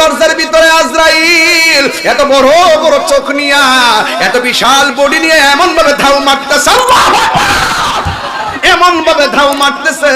দরজার ভিতরে আজরাইল, এত বড় বড় চোখ নিয়া, এত বিশাল বডি নিয়ে এমন ভাবে ধাউ মারতেছে! এমন ভাবে ধাও মারতেছে।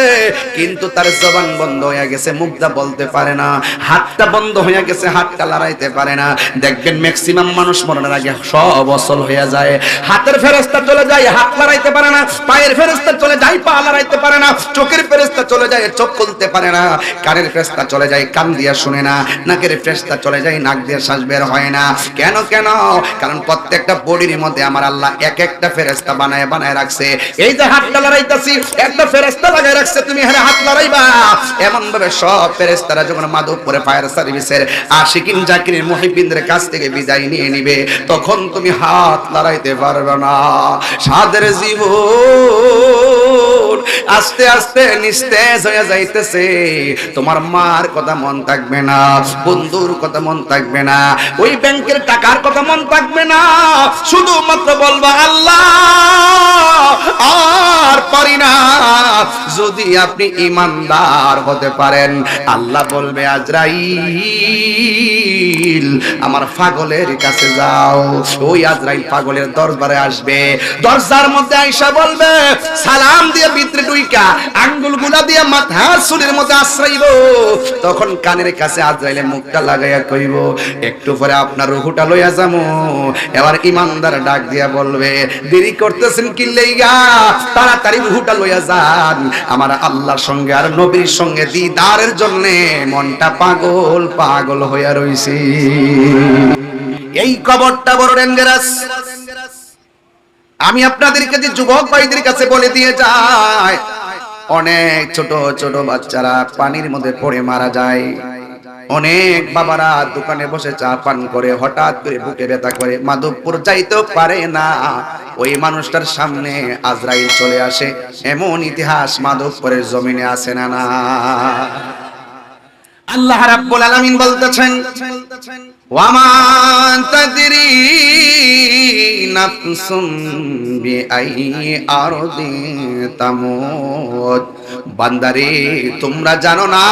কিন্তু তার জবান বন্ধ হয়ে গেছে মুখটা বলতে পারে না, হাতটা বন্ধ হয়ে গেছে, হাতটা লড়াইতে পারে না। দেখবেন ম্যাক্সিমাম মানুষ মরণের আগে সব অসল হয়ে যায়। হাতের ফেরস্তা চলে যায়, হাত লড়াইতে পারে না, পায়ের ফেরস্তা চলে যায়, পা লড়াইতে পারে না, চোখের ফেরস্তা চলে যায়, চোখ খুলতে পারে না। কানের ফেরস্তা চলে যায়, কান দিয়া শুনে না, নাকের ফেরস্তা চলে যায়, নাক দিয়ে শ্বাস বের হয় না। কেন কেন? কারণ প্রত্যেকটা বডির মধ্যে আমার আল্লাহ এক একটা ফেরেস্তা বানায় বানায় রাখছে। এই যে হাতটা একটা ফেরেস্তা লাগাই রাখছে, তুমি হাত লড়াইবা এমন ভাবে সব ফেরেস্তারা যখন মাধবপুরে ফায়ার সার্ভিসের আশিকিন জাকিরের কাছ থেকে বিদায় নিয়ে নিবে, তখন তুমি হাত লড়াইতে পারবে না। সাদের জীবন আস্তে আস্তে নিস্তেজ হয়ে যাইতেছে। তোমার মার কথা মন থাকবে না, বন্ধুর কথা মন থাকবে না, ওই ব্যাংকের টাকার কথা মন থাকবে না। শুধুমাত্র বলবা, আল্লাহ, আর পারি না যদি আপনি ইমানদার হতে পারেন, আল্লাহ বলবে, আজরাইল, আমার পাগলের কাছে যাও। ওই আজরাইল পাগলের দরবারে আসবে। দরজার মধ্যে আইসা বলবে, সালাম দিয়ে ভিতরে ডুইকা আঙ্গুলগুলা দিয়ে মাথা চুলের মধ্যে আশ্রাইব। তখন কানের কাছে আজরাইলে মুখটা লাগাইয়া কইব, একটু পরে আপনার রুহুটা লইয়া যামু। এবার ইমানদার ডাক দিয়া বলবে, দেরি করতেছেন কি লেগা তাড়াতাড়ি রুহুটা লইয়া যান। আমার আল্লাহর সঙ্গে আর নবীর সঙ্গে দিদারের জন্য মনটা পাগল পাগল হইয়া রইছি। এই কবরটা বড় ডেঞ্জারাস। আমি আপনাদের কাছে যুবক ভাইদের কাছে বলে দিয়ে যাই, অনেক ছোট ছোট বাচ্চারা পানির মধ্যে পড়ে মারা যায়। অনেক বাবারা দোকানে বসে চা পান করে, হঠাৎ করে বুকে ব্যথা করে। মাধবপুর যাইতেও পারে না। ওই মানুষটার সামনে আজরাইল চলে আসে। এমন ইতিহাস মাধবপুরের জমিনে আসে না না। আল্লাহ রাব্বুল আলামিন বলতেছেন ওয়ামান তাদরি নাফসুম বিআই আরদি তামুত বান্দারে, তোমরা জানো না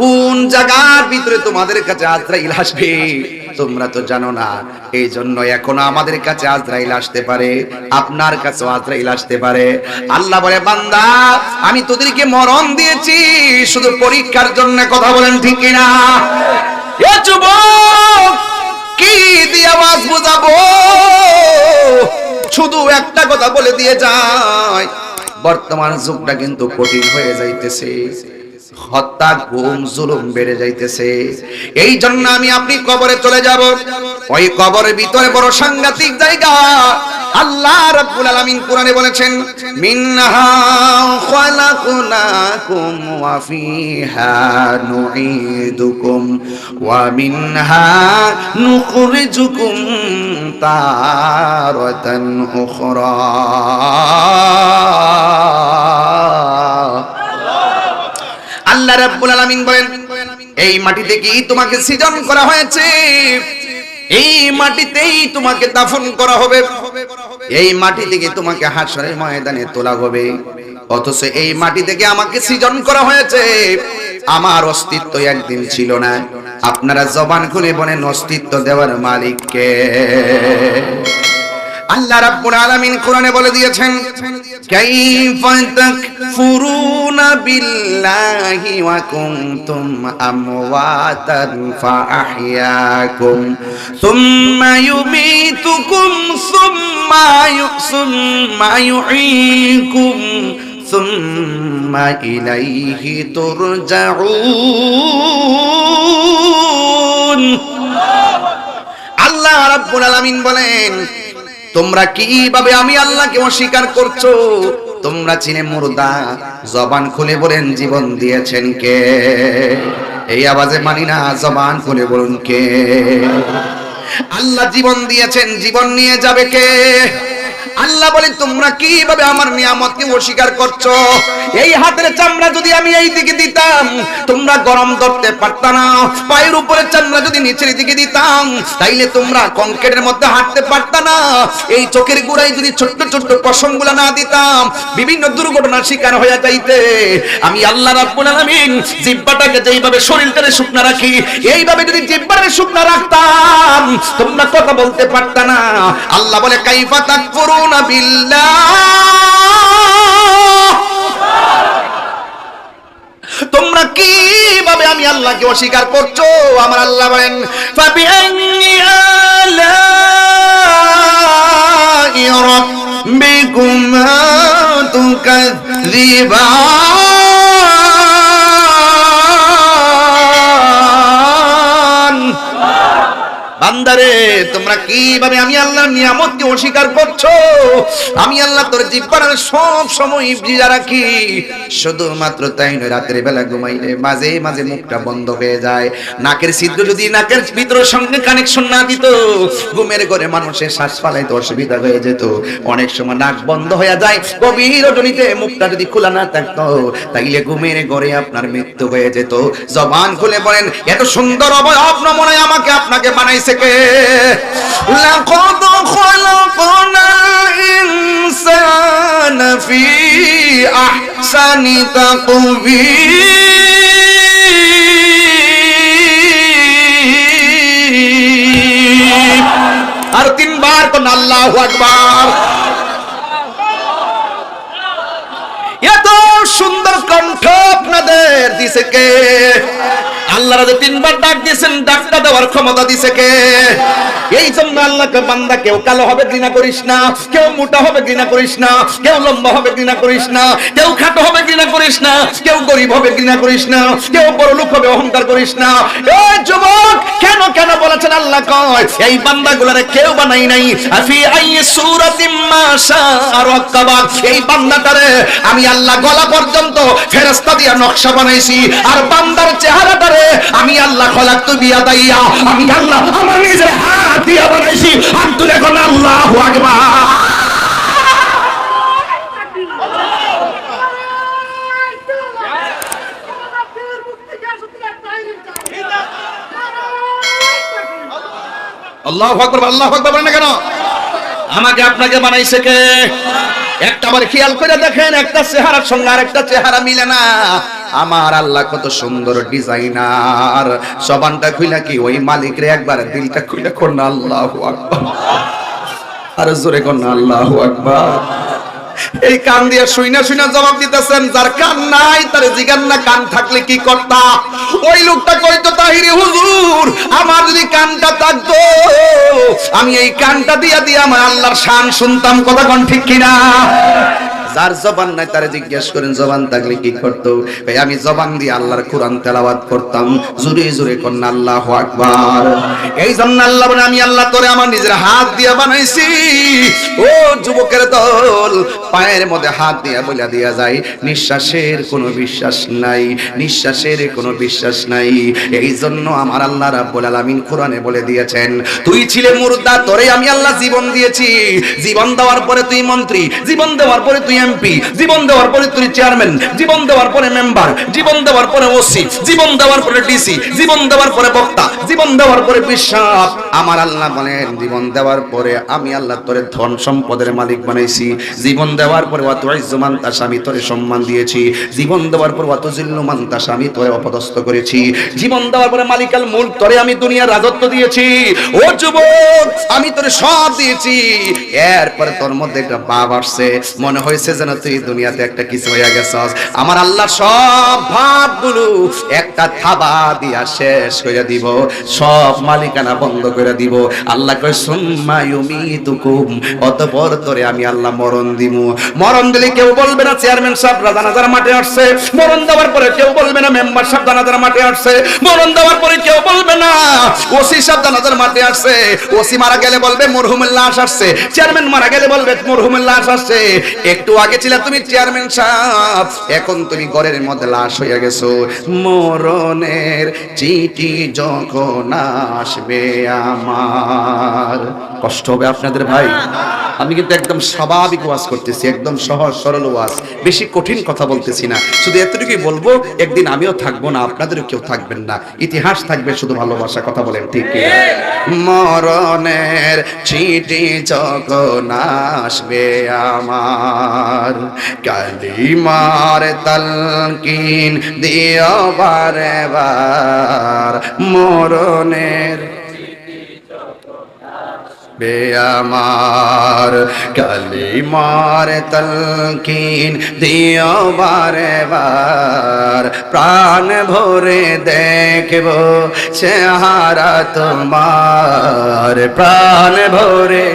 কোন জায়গার ভিতরে তোমাদের কাছে আজরাইল আসবে? তোমরা তো জানো না। এই জন্য এখন আমাদের কাছে আজরাইল আসতে পারে, আপনার কাছে আজরাইল আসতে পারে। আল্লাহ বলে, বান্দা, আমি তোদেরকে মরণ দিয়েছি, শুধু পরীক্ষার জন্য কথা বলেন ঠিক কিনা? এ যুবক! কি দিয়ে আওয়াজ বুঝাবো? শুধু একটা কথা বলে দিয়ে যায়। বর্তমান যুগটা কিন্তু কঠিন হয়ে যাইতেছে। হত্যা গুম জুলুম বেড়ে যাইতেছে। এই জন্য আমি আপনি কবরে চলে যাব। ওই কবরের ভিতরে বড় সাংঘাতিক জায়গা। আল্লাহ রাব্বুল আলামিন কোরআনে বলেছেন, মিনহা খালাকনাকুম ওয়া ফিহা নুঈদুকুম ওয়া মিনহা নুখরিজুকুম তারাতান উখরা। আল্লাহ রাব্বুল আলামিন বলেন, এই মাটি থেকেই তোমাকে সৃজন করা হয়েছে? এই মাটিতেই তোমাকে দাফন করা হবে। এই মাটি থেকে তোমাকে হাসরের ময়দানে তোলা হবে। অথচ এই মাটি থেকে আমাকে সৃজন করা হয়েছে। আমার অস্তিত্ব একদিন ছিল না। আপনারা জবান খুলে বলেন, অস্তিত্ব দেওয়ার মালিককে। আল্লাহ রাব্বুল আলামিন কোরআনে বলে দিয়েছেন, কাইফা তাকফুরুনা বিল্লাহি ওয়া কুনতুম আমওয়াতান ফাআহইয়াকুম, সুম্মা ইউমীতুকুম, সুম্মা সুম্মা ইউহয়িকুম সুম্মা ইলাইহি তুরজাউন। আল্লাহ রাব্বুল আলামিন বলেন তোমরা কীভাবে আমি আল্লাহকে অস্বীকার করছ? তোমরা চিনে মুর্দা, জবান খুলে বলেন, জীবন দিয়েছেন কে? এই আওয়াজে মানি না, জবান খুলে বলুন কে? আল্লাহ জীবন দিয়েছেন, জীবন নিয়ে যাবে কে? আল্লাহ বলে তোমরা কীভাবে আমার নিয়ামতকে অস্বীকার করছ? এই হাতের চামড়া যদি আমি এই দিকে দিতাম, তোমরা গরম ধরতে পারত না। পায়ের উপরে চামড়া যদি নিচের দিকে দিতাম, তাইলে তোমরা কংক্রিটের মধ্যে হাঁটতে পারত না। এই চোখের গোড়ায় যদি ছোট্ট ছোট্ট পশমগুলা না দিতাম, বিভিন্ন দুর্ঘটনার শিকার হয়ে যাইতে। আমি আল্লাহ রাব্বুল আলামিন জিব্বাটাকে যেইভাবে শরীরটারে শুকনা রাখি, এইভাবে যদি জিব্বারে শুকনা রাখতাম, তোমরা কথা বলতে পারত না। আল্লাহ বলে, কাইফা তাকফুরুনা বিল্লাহ তোমরা কীভাবে আমি আল্লাহকে অস্বীকার করছ? আমার আল্লাহ বলেন বেগুম আলাই রাব্বিকুমা বান্দারে, তোমরা কীভাবে আমি আল্লাহর নিয়ামতকে অস্বীকার করছ? আমি আল্লাহ তোর জিব্বারের সব সময় ভিজা রাখি। শুধুমাত্র তাই নয়, রাতের বেলা ঘুমাইলে মাঝে মাঝে মুখটা বন্ধ হয়ে যায়। নাকের ছিদ্র যদি নাকের ভিতরের সঙ্গে কানেকশন না দিত, ঘুমের ঘরে মানুষের শ্বাস ফালাইতে অসুবিধা হয়ে যেত। অনেক সময় নাক বন্ধ হয়ে যায়, গভীর রজনীতে মুখটা যদি খোলা না থাকতো, তাইলে ঘুমের ঘরে আপনার মৃত্যু হয়ে যেত। জবান খুলে বলেন, এত সুন্দর অবয়ব নমনায় আমাকে আপনাকে বানাইছে কে লাকাদ খলাকনাল ইনসানা ফি আহসানি তাকবীর আর তিনবার কোন আল্লাহু আকবার। এত সুন্দর কণ্ঠ আপনাদের দিছে কে? আল্লাহ রাজা তিনবার ডাক দিয়েছেন, ডাকটা দেওয়ার ক্ষমতা দিছে কে? এই জন্য আল্লাহকে বান্দা, কেউ কালো হবে, ঘৃণা করিস না। কেউ মোটা হবে, ঘৃণা করিস না। কেউ লম্বা হবে, ঘৃণা করিস না। কেউ খাটো হবে, ঘৃণা করিস না। কেউ গরিব হবে, ঘৃণা করিস না। কেউ হবে, অহংকার করিস না। এই যুবক, কেন কেন বলেছেন আল্লাহ কয়, এই বান্দাগুলারে কেউ বানাই নাই। আফি আই সূরাতিম মা শাআ রাক্কাবা এই বান্দাটারে আমি আল্লাহ গলা পর্যন্ত ফেরেশতা দিয়া নকশা বানাইছি। আর বান্দার চেহারাটারে আমি আল্লাহ খলাকতু বিয়া দাইয়া। আমি আল্লাহ আমার নিজের হাত দিয়া বানাইছি। আর তুই এখন আল্লাহু আকবার। আল্লাহু আকবার আল্লাহু আকবার বলেন না কেন? আমাকে আপনাকে বানাইছে কে? একটা বার খেয়াল করে দেখেন, একটা চেহারার সঙ্গে আরেকটা চেহারা মিলে না। আমার আল্লাহ কত সুন্দর ডিজাইনার। সবানটা খুইলা কি, ওই মালিক রে একবার দিলটা খুইলা কোন আল্লাহ আর জোরে কোন আল্লাহ আকবার। এই কান দিয়ে শুইনা শুইনা জবাব দিতেছেন, যার কান নাই, তার জিগান না কান থাকলে কি করতা? ওই লোকটা কইতো তাহিরি, হুজুর, আমার যদি কানটা থাকতো, আমি এই কানটা দিয়া দিয়া আমার আল্লাহর শান শুনতাম। কথা কোন ঠিক কিনা? যার জবান নাই তারে জিজ্ঞেস করেন, জবান থাকলে কি করতো? ভাই আমি জবান দিয়ে আল্লাহর কোরআন তেলাওয়াত করতাম। জুরে জুরে কন্যা, আল্লাহ আকবার। এই জন্য আল্লাহ বলে, আমি আল্লাহ তোরে আমার নিজের হাত দিয়ে বানাইছি। ও যুবকের দল, পায়ের মধ্যে হাত দিয়ে বলে দিয়া যায়। নিঃশ্বাসের কোনো বিশ্বাস নাই, নিঃশ্বাসের কোনো বিশ্বাস নাই। এই জন্য আমার আল্লাহ রাব্বুল আলামিন কোরআনে বলে দিয়েছেন, তুই ছিলে মুর্দা, তোরে আমি আল্লাহ জীবন দিয়েছি। জীবন দেওয়ার পরে তুই মন্ত্রী, জীবন দেওয়ার পরে তুই এমপি জীবন দেওয়ার পরে তুই চেয়ারম্যান জীবন দেওয়ার পরে মেম্বার জীবন দেওয়ার পরে ওসি জীবন দেওয়ার পরে ডিসি জীবন দেওয়ার পরে বক্তা জীবন দেওয়ার পরে বিশ্বাস আমার আল্লাহ বলেন জীবন দেওয়ার পরে আমি আল্লাহ তোরে ধন সম্পদের মালিক বানাইছি জীবন দেওয়ার পরে অত ইজ্জমান তাস আমি তোরে সম্মান দিয়েছি জীবন দেওয়ার পর অত জিল্লুমান তাস আমি তোরে অপদস্থ করেছি জীবন দেওয়ার পরে মালিকাল মূল তোরে আমি দুনিয়ার রাজত্ব দিয়েছি ও যুবক আমি তোরে সব দিয়েছি এরপরে তোর মধ্যে একটা ভাব আসছে মনে হয়েছে যেন তুই দুনিয়াতে একটা কিছু হয়ে গেছস। আমার আল্লাহ সব ভাবগুলো একটা থাবা দিয়া শেষ করে দিব, সব মালিকানা বন্ধ করে দিব। আল্লাহ কয়, সুম্মা ইউমিতুকুম অতঃপর তোরে আমি আল্লাহ মরণ দিমু। মরণ দিলে কেউ বলবে না, চেয়ারম্যান সাহেব জানাজার মাঠে আসছে। মরণ দেওয়ার পরে কেউ বলবে না, মেম্বার সাহেব জানাজার মাঠে আসছে। মরণ দেওয়ার পরে কেউ বলবে না, ওসি সাহেব জানাজার মাঠে আসছে। ওসি মারা গেলে বলবে, মরহুমের লাশ আসছে। চেয়ারম্যান মারা গেলে বলবে, মরহুমের লাশ আসছে। একটু আগে ছিল তুমি চেয়ারম্যান সাহেব, এখন তুমি ঘরের মধ্যে লাশ হয়ে গেছো। মরণের চিঠি যখন আসবে আমার। কষ্ট হবে আপনাদের ভাই। আমি কিন্তু একদম স্বাভাবিক ওয়াজ করতেছি, একদম সহজ সরল ওয়াজ। বেশি কঠিন কথা বলতেছি না। শুধু এতটুকুই বলব, একদিন আমিও থাকব না, আপনাদেরও কেউ থাকবেন না। ইতিহাস থাকবে, শুধু ভালোবাসা কথা বলেন, ঠিক? মরণের চিঠি যখন আসবে আমার। কালিমার তালকিন দিও বারে বার মরণের বে আমার কালিমার তলকিন দিও বারে বার প্রাণ ভরে দেখব চেহারা তোমার প্রাণ ভরে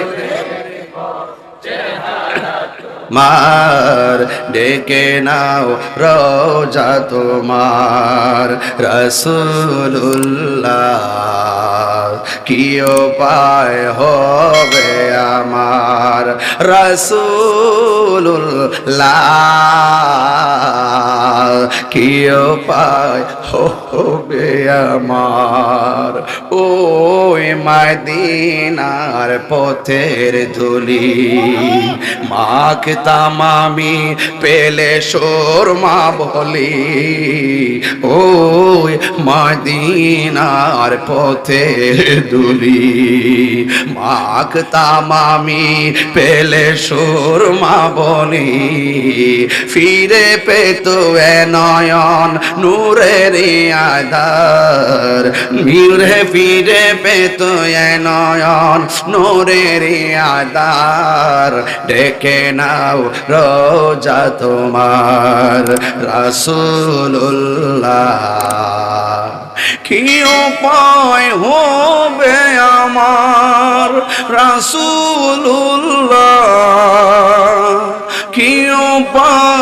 মার ডেকে নাও রোজা তোমার। রসুল্লাহ কি উপায় হবে আমার? রসুল্লাহ কি উপায় হবে আমার। ওই মাদিনার পথের ধুলি মাখতাম আমি পেলে মা বলি। ওই মাদিনার পথের ধুলি মাখতাম আমি পেলে মা বলি। ফিরে পেত এ নয়ন নূরের আদার মিরে ফিরে পেত নয়ন, নূরের আদার ডেকে নাও রোজা তোমার, রাসূলুল্লাহ। কি উপায় হবে আমার, রাসূলুল্লাহ? কি উপায়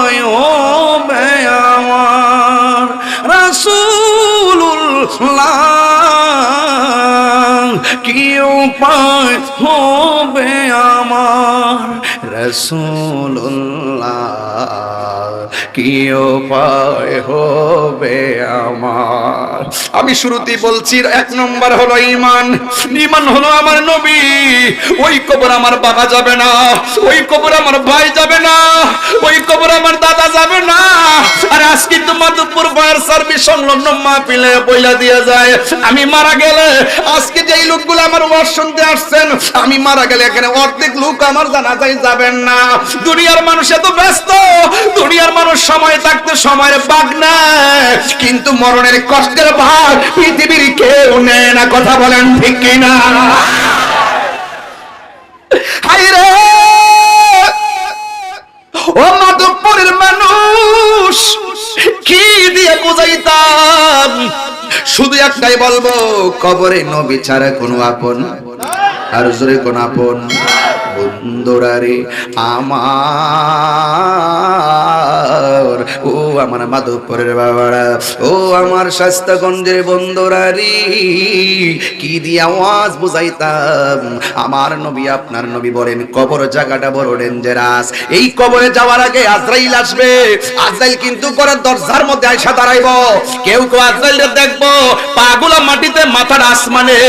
উপায় হবে আমার রসুল্লাহ আমি শুরুতেই বলছি, এক নম্বর হলো ইমান ইমান হলো আমার নবী। ওই কবর আমার বাবা যাবে না, ওই কবর আমার ভাই যাবে না, ওই কবর আমার দাদা যাবে না। আজকে লোকগুলো আমার শুনতে আসছেন, আমি মারা গেলে এখানে অর্ধেক লোক আমার যাবেন না। দুনিয়ার ব্যস্ত, দুনিয়ার মানুষ সময় থাকতে, সময়ের বাগ না। কিন্তু মরণের কষ্টের ভাগ পৃথিবীর কেউ নেয় না, কথা বলেন ঠিক কিনা? হাই রে! ও মাধবপুরের মানুষ, কি দিয়ে বুঝাইতাম? শুধু একটাই বলব, কবরে নবী ছাড়া কোনো আপন আর জোরে কোন আপন বন্ধুরারে আমার ও আমার মাধবপুরের বাবারা, ও আমার স্বাস্থ্যগঞ্জের বন্ধুরারি কি দিয়ে আওয়াজ বুঝাইতাম? আমার নবী, আপনার নবী বলেন, কবর জায়গাটা বড় ডেঞ্জারাস এই কবরে যাওয়ার আগে আজরাইল আসবে। আজরাইল কিন্তু করে দরজার মধ্যে আয়সা দাঁড়াইব। কেউ কেউ আজরাইলের দেখব, পাগুলা মাটিতে মাথার আসমানে।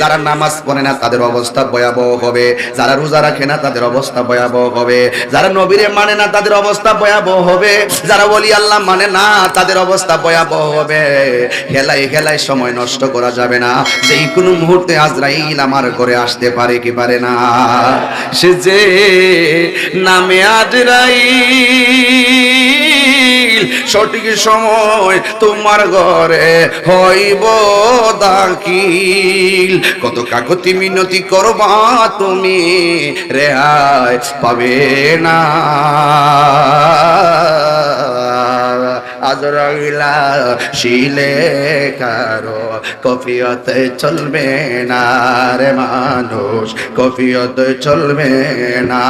যারা নামাজ পড়ে না, তাদের অবস্থা ভয়াবহ হবে। যারা রোজা রাখে না, তাদের অবস্থা ভয়াবহ হবে। যারা নবীরে মানে না, তাদের অবস্থা ভয়াবহ হবে। যারা বলি আল্লাহ মানে না, তাদের অবস্থা ভয়াবহ হবে। হেলায় হেলায় সময় নষ্ট করা যাবে না। যেই কোনো মুহূর্তে আজরাইল আমার করে আসতে পারে কি পারে না। সে যে নামে আজরাইল। সঠিক সময় তোমার ঘরে হইব দাখিল। কত কাকতি মিনতি করবা তুমি রেহাই পাবে না। আজরাইলা শিলে কারও কফিয়তে চলবে না রে মানুষ, কফিয়তে চলবে না।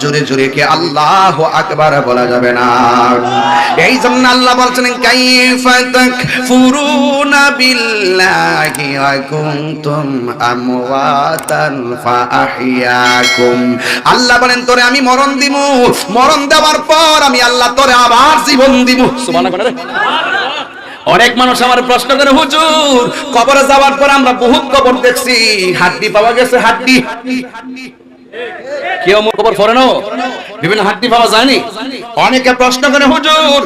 জোরে জোরে কি আল্লাহ আকবার বলা যাবে না? এই জন্য আল্লাহ বলছেন, কাইফা তাকফুরুনা বিল্লাহি ওয়া কুনতুম আমওয়াতান ফাআহইয়াকুম আল্লাহ বলেন, তোরে আমি মরণ দিমু। মরণ দেওয়ার পর আমি আল্লাহ তোরে আবার জীবন দিমু। সুবহানাল্লাহ অনেক মানুষ আমার প্রশ্ন করে, হুজুর, কবরে যাওয়ার পর আমরা বহুত কবর দেখছি। হাড্ডি পাওয়া গেছে, হাড্ডি। কেউ কবর ফরেনো? বিভিন্ন হাড্ডি পাওয়া যায়নি। অনেকে প্রশ্ন করে, হুজুর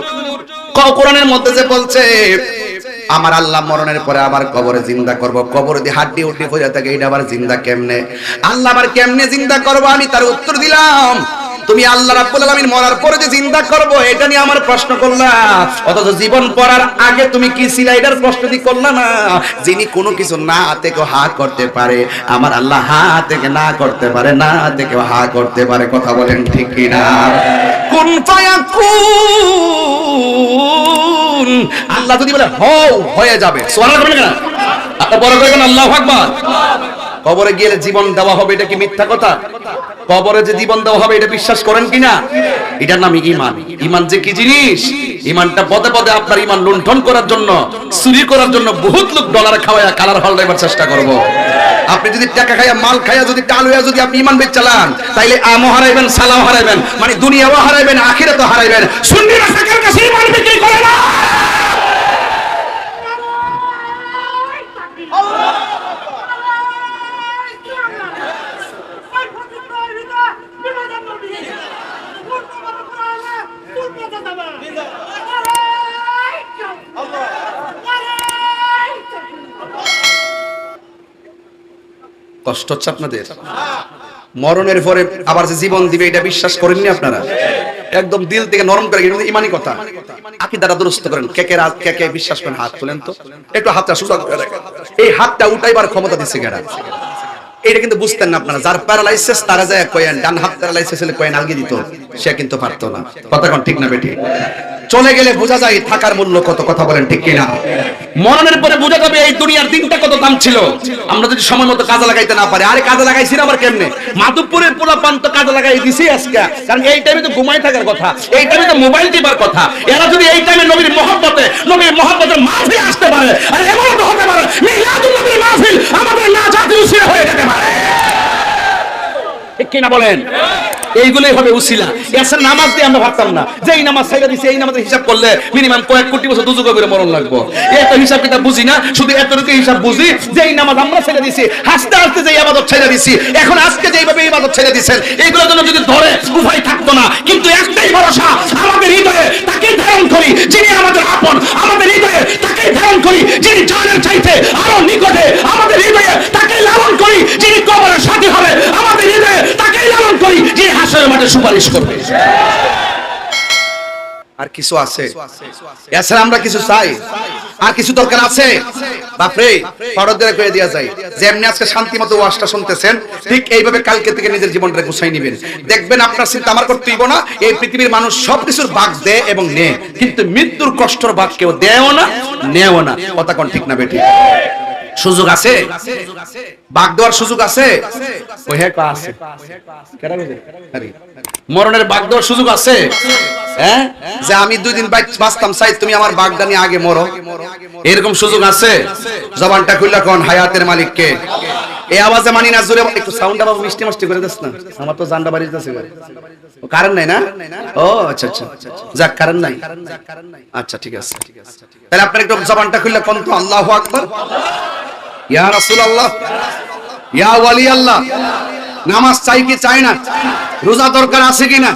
কোরআনের মধ্যে যে বলছে, আমার আল্লাহ মরণের পরে আবার কবরে জিন্দা করব। কবর দিয়ে হাড্ডি উঠি হয়ে থাকে, এটা আবার জিন্দা কেমনে? আল্লাহ আবার কেমনে জিন্দা করব? আমি তার উত্তর দিলাম। তুমি আল্লাহ রাব্বুল আলামিন মরার পরে যে জিন্দা করব, এটা নিয়ে আমার প্রশ্ন করলা। অথচ জীবন পড়ার আগে তুমি কি এটার প্রশ্ন দি করলা না? যিনি কোনো কিছু না থেকে হা করতে পারে, আমার আল্লাহ হা থেকে না করতে পারে, না থেকে হা করতে পারে, কথা বলেন ঠিক কি না কোন? ফায়াকুন আল্লাহ যদি বলে হও, হয়ে যাবে। সুবহানাল্লাহ বলেন না কবরে গিয়ে জীবন দেওয়া হবে, এটা কি মিথ্যা কথা? কবরে যে জীবন দেওয়া হবে, এটা বিশ্বাস করেন কিনা? এটার নাম ইমান ইমান যে কি জিনিস? ইমানটা পদে পদে আপনার ইমান লুণ্ঠন করার জন্য, চুরি করার জন্য বহুত লোক ডলার খাওয়ায়া কালার হল দেবার চেষ্টা করব। আপনি যদি টাকা খাইয়া, মাল খাইয়া, যদি টাল হইয়া যদি আপনি ইমান বেচ চালান, তাইলে আমও হারাইবেন, সালাও হারাইবেন মানে দুনিয়াও হারাইবেন, আখিরাতও হারাইবেন। সুন্নি কাছে ইমান বিক্রি করে না। কষ্ট হচ্ছে আপনাদের? মরণের পরে আবার যে জীবন দিবে, এটা বিশ্বাস করেননি আপনারা? একদম দিল থেকে নরম করে কিন্তু ইমানি কথা। আকি দ্বারা দুরস্ত করেন। কে কে রাত কে কে বিশ্বাস করেন? হাত তোলেন তো। একটু হাতটা সোজা করে রাখেন। এই হাতটা উঠাইবার ক্ষমতা দিচ্ছে কেডা এটা কিন্তু বুঝতেন না আপনারা। যার প্যারালাইসিস, তারা যায় কয়েন। ডান হাত প্যারালাইসিস হলে কয়েন আলগি দিত। সে কিন্তু পারতো না। কথা কোন ঠিক না বেটি চলে গেলে বোঝা যায় থাকার মূল্য কত, কথা বলেন ঠিক কিনা? মরণের পরে বোঝা যাবে এই দুনিয়ার দিনটা কত দাম ছিল। আমরা যদি সময় মতো কাজে লাগাইতে না পারি, আরে কাজে লাগাইছি না আবার কেমনে? মাধবপুরের পোলা পান তো কাজে লাগাই দিছি আজকে। কারণ এই টাইমে তো ঘুমাই থাকার কথা, এই টাইমে তো মোবাইল টিপার কথা। এরা যদি এই টাইমে নবীর মহব্বতে, নবীর মহব্বতের মাহফিল আসতে পারে, আর এমন তো হতে পারে মিলাদুন নবীর মাহফিল আমাদের না জাতির উসিলা হয়ে যেতে পারে কিনা বলেন? এইগুলোই হবে উসিলা। এসে নামাজ দিয়ে আমরা ভাবতাম না। যে এই নামাজ ছাইরা দিছে, এই নামাজের হিসাব করলে মিনিমাম কয়েক কোটি বছর দুজো করে মরণ লাগবো। এত হিসাব কিতাব বুঝি না, শুধু এতটুকু হিসাব বুঝি যে এই নামাজ আমরা ছেড়ে দিছি, হাসতে হাসতে যে ইবাদত ছেড়ে দিছি, এখন আজকে যে এইভাবে ইবাদত ছেড়ে দিছেন, এইগুলোর জন্য যদি ধরে, উভয় থাকতো না। কিন্তু একটাই ভরসা, আমাদের হৃদয়ে তাকে ধারণ করি, যিনি আমাদের আপন, আমাদের হৃদয়ে তাকে ধারণ করি, যিনি জানের চাইতে আরও নিকটে আমাদের হৃদয়ে তাকে লালন করি যিনি কবরের সাথে হবে আমাদের হৃদয়ে তাকে লালন করি যিনি হাসরের মাঠে সুপারিশ করবে। আর কিছু আছে? এছাড়া আমরা কিছু চাই। আর কিছু দরকার আছে? বাপরে করে যায় যেমনি আজকে শান্তি মতো ওয়াজটা শুনতেছেন ঠিক এইভাবে কালকে থেকে নিজের জীবনটা গুছাই নিবেন। দেখবেন আপনার চিন্তা আমার করতে হইব না এই পৃথিবীর মানুষ সব কিছুর ভাগ দেয় এবং নেয়। কিন্তু মৃত্যুর কষ্টর ভাগ কেউ দেয়ও না নেও না। কথা কোন ঠিক না বেটি সুযোগ আছে? বাগ দেওয়ার সুযোগ আছে? মরণের বাগ দেওয়ার সুযোগ আছে? হ্যাঁ? যে আমি দুই দিন বাইক বাঁচতাম চাই তুমি আমার বাগদা নিয়ে আগে মরো। এরকম সুযোগ আছে? জবানটা খুললা কোন হায়াতের মালিককে? এই আওয়াজে মানি না একটু বাবু মিষ্টি মিষ্টি করে দিস না। আমার তো জানডা বাড়ি যাচ্ছে কারণ নাই না? ও আচ্ছা আচ্ছা। যাক কারণ নাই। আচ্ছা ঠিক আছে। তাহলে আপনার একটু জবানটা খুললে কোন তো? ইয়া ইয়া ওয়ালি আল্লাহ নামাজ চাই কি চাই না? রোজা দরকার আছে কিনা